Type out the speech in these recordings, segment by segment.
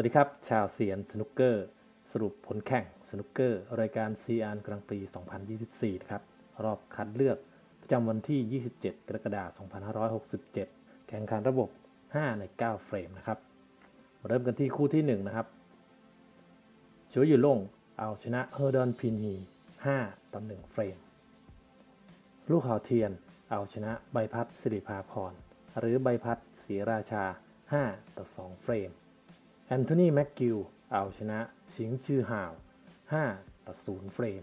วัสดีครับ ชาวเซียนสนุกเกอร์ สรุปผลแข่งสนุกเกอร์ รายการซีอานกลางปี 2024 นะครับ รอบคัดเลือก ประจำวันที่ 27 กรกฎาคม 2567 แข่งขันระบบ 5 ใน 9 เฟรมนะครับเริ่มกันที่คู่ที่ 1 นะครับโชยุล่งเอาชนะเฮอร์ดอนพินี 5 ต่อ 1 เฟรม ลูกหาวเทียน เอาชนะใบพัดสิริภาพร หรือใบพัดศรีราชา 5 ต่อ 2 เฟรม แอนโทนีแม็กกิวเอาชนะสิงชื่อห่าว 5 ต่อ 0 เฟรม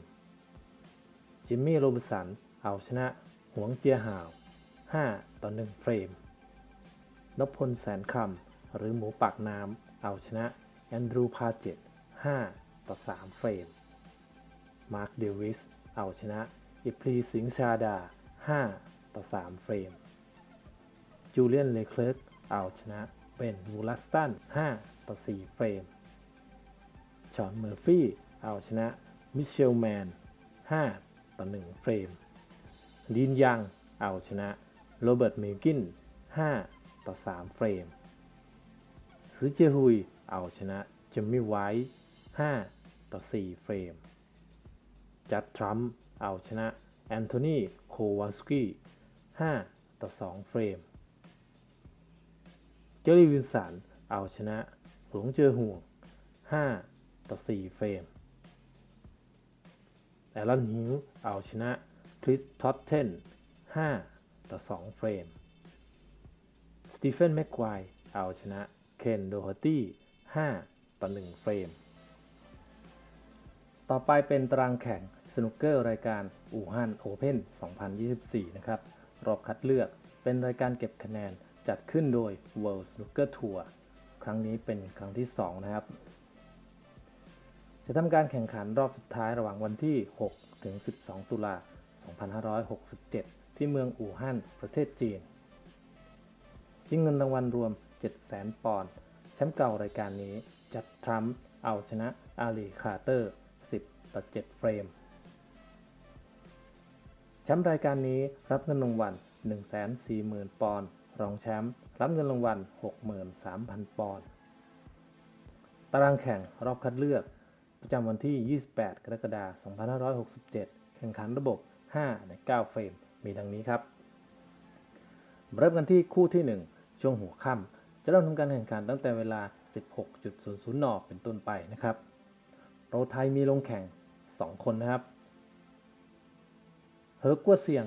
จิมมี่โรบิสัน เอาชนะหวงเจียห่าว 5 ต่อ 1 เฟรมนพพลแสนคำหรือหมูปากน้ำเอาชนะแอนดรูพาเจต5 ต่อ 3 เฟรม มาร์คเดวิส เอาชนะอิพลีสิงชาดา 5 ต่อ 3 เฟรม จูเลียนเลเคลิร์กเอาชนะ เป็นวูลัสตัน 5 ต่อ 4 เฟรม ชอนเมอร์ฟี่ เอาชนะ มิเชลแมน 5 ต่อ 1 เฟรมลินยัง เอาชนะ โรเบิร์ตมิลกิน 5 ต่อ 3 เฟรม ซือเจฮุย เอาชนะเจมี่ไวท์ 5 ต่อ 4 เฟรม จัดทรัมป์เอาชนะ แอนโทนี โควาสกี้ 5 ต่อ 2 เฟรม เจอรี่วินสันเอาชนะหลงเจอห่วง 5 ต่อ 4 เฟรมแอลลอนฮิวเอาชนะคริสท็อตเทน 5 ต่อ 2 เฟรม สตีเฟนแม็กควายเอาชนะเคนโดฮ r ตี้ 5 ต่อ 1 เฟรม ต่อไปเป็นตารางแข่งสนุกเกอร์รายการอู่ฮั่นโอเพ่น 2024 นะครับ รอบคัดเลือกเป็นรายการเก็บคะแนน จัดขึ้นโดย World Snooker Tour ครั้งนี้เป็นครั้งที่ 2 นะครับ จะทำการแข่งขันรอบสุดท้ายระหว่างวันที่ 6 ถึง 12 ตุลา 2567 ที่เมืองอู่ฮั่น ประเทศจีนชิงเงินรางวัลรวม 700,000 ปอนด์แชมป์เก่ารายการนี้จัดทรัมป์เอาชนะอาลีคาร์เตอร์ 10 ต่อ 7 เฟรมแชมป์รายการนี้รับเงินรางวัล140,000 ปอนด์ รองแชมป์รับเงินรางวัล 63,000 ปอนด์ตารางแข่งรอบคัดเลือก ประจำวันที่ 28 กรกฎาคม 2567 แข่งขันระบบ 5 ใน 9 เฟรม มีดังนี้ครับ เริ่มกันที่คู่ที่ 1 ช่วงหัวค่ำจะเริ่มทำการแข่งขันตั้งแต่เวลา 16.00 น เป็นต้นไปนะครับโปรไทยมีลงแข่ง 2 คนนะครับ เฮิร์กกัวเซียง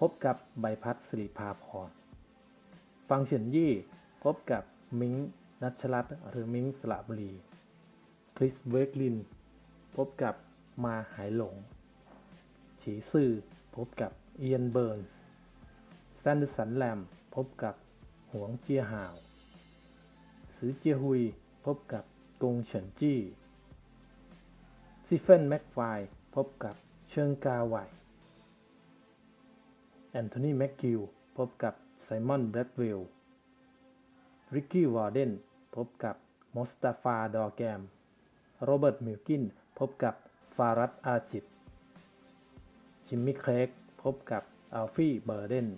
พบกับใบพัดสิริภาพร ฟังเฉินยี่พบกับมิงนัชรัตน์หรือมิงสระบุรี คริสเวกลิน พบกับมาหายหลง ฉีซื่อพบกับเอียนเบิร์นสแตนด์สันแลม พบกับหวงเจียหาวซือเจียฮุย พบกับกงเฉินจี้ซิเฟนแม็กไฟพบกับเชิงกาไวแอนโทนีแม็กกิว พบกับ ไซมอนแบรดวิลล์ริกกี้วอร์เดนพบกับมอสตาฟาดอร์แกม โรเบิร์ตมิลกิน พบกับฟารัตอาจิต จิมมี่เครกพบกับอัลฟี่เบอร์เดน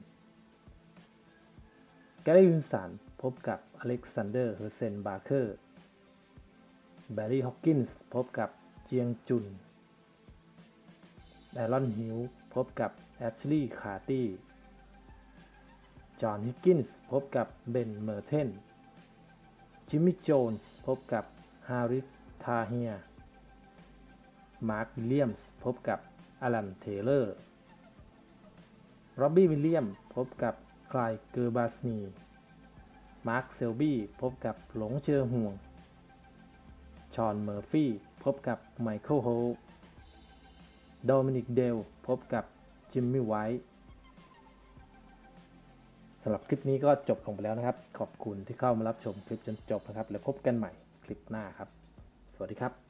แกรี่วินสันพบกับอเล็กซานเดอร์เฮอร์เซนบาร์เคอร์แบร์รี่ฮอ k กินส์พบกับเจียงจุนแอรอนฮิวพบกับแอชลีย์คาร์ตี้ จอห์นฮิกกินส์พบกับเบนเมอร์เทน จิมมี่โจนส์พบกับฮาริสทาเฮีย มาร์ควิลเลียมส์พบกับอลันเทเลอร์โรบบี้วิลเลียมพบกับคลายเกอร์บาสนี มาร์คเซลบี้พบกับหลงเชอห่วง ชอนเมอร์ฟี่พบกับไมเคิลโฮโดมินิกเดลพบกับจิมมี่ไวท์ สำหรับคลิปนี้ก็จบลงไปแล้วนะครับ ขอบคุณที่เข้ามารับชมคลิปจนจบนะครับ แล้วพบกันใหม่คลิปหน้าครับ สวัสดีครับ